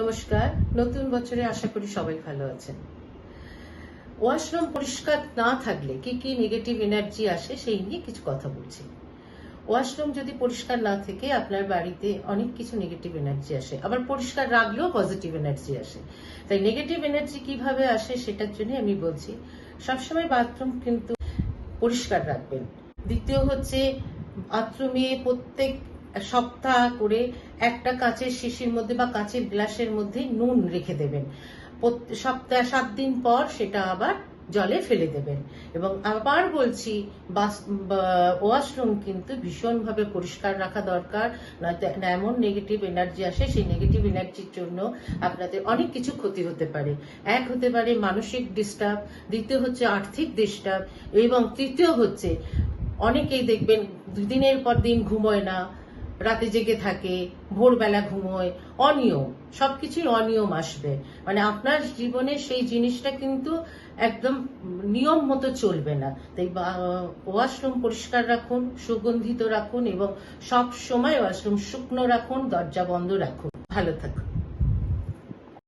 নমস্কার। নতুন বছরে আশা করি সবাই ভালো আছেন। ওয়াশরুম পরিষ্কার না থাকলে কি কি নেগেটিভ এনার্জি আসে সেই নিয়ে কিছু কথা বলছি। ওয়াশরুম যদি পরিষ্কার না থেকে, আপনার বাড়িতে অনেক কিছু নেগেটিভ এনার্জি আসে। আবার পরিষ্কার রাখলেও পজিটিভ এনার্জি আসে। তাই নেগেটিভ এনার্জি কীভাবে আসে সেটার জন্য আমি বলছি, সবসময় বাথরুম কিন্তু পরিষ্কার রাখবেন। দ্বিতীয় হচ্ছে বাথরুমে প্রত্যেক সপ্তাহ করে একটা কাঁচের শিশির মধ্যে বা কাঁচের গ্লাসের মধ্যে নুন রেখে দেবেন। সপ্তাহ সাত দিন পর সেটা আবার জলে ফেলে দেবেন। এবং আবার বলছি ওয়াশরুম কিন্তু ভীষণভাবে পরিষ্কার রাখা দরকার। নয়তো এমন নেগেটিভ এনার্জি আসে, সেই নেগেটিভ এনার্জির জন্য আপনাদের অনেক কিছু ক্ষতি হতে পারে। এক হতে পারে মানসিক ডিস্টার্ব দ্বিতীয় হচ্ছে আর্থিক ডিস্টার্ব এবং তৃতীয় হচ্ছে অনেকেই দেখবেন দিনের পর দিন ঘুমোয় না রাতে জেগে থাকে, ভোরবেলা ঘুমোয়, অনিয়ম, সবকিছুই অনিয়ম আসবে। মানে আপনার জীবনে সেই জিনিসটা কিন্তু একদম নিয়ম মতো চলবে না। তাই ওয়াশরুম পরিষ্কার রাখুন, সুগন্ধিত রাখুন এবং সব সময় ওয়াশরুম শুকনো রাখুন, দরজা বন্ধ রাখুন। ভালো থাকুন।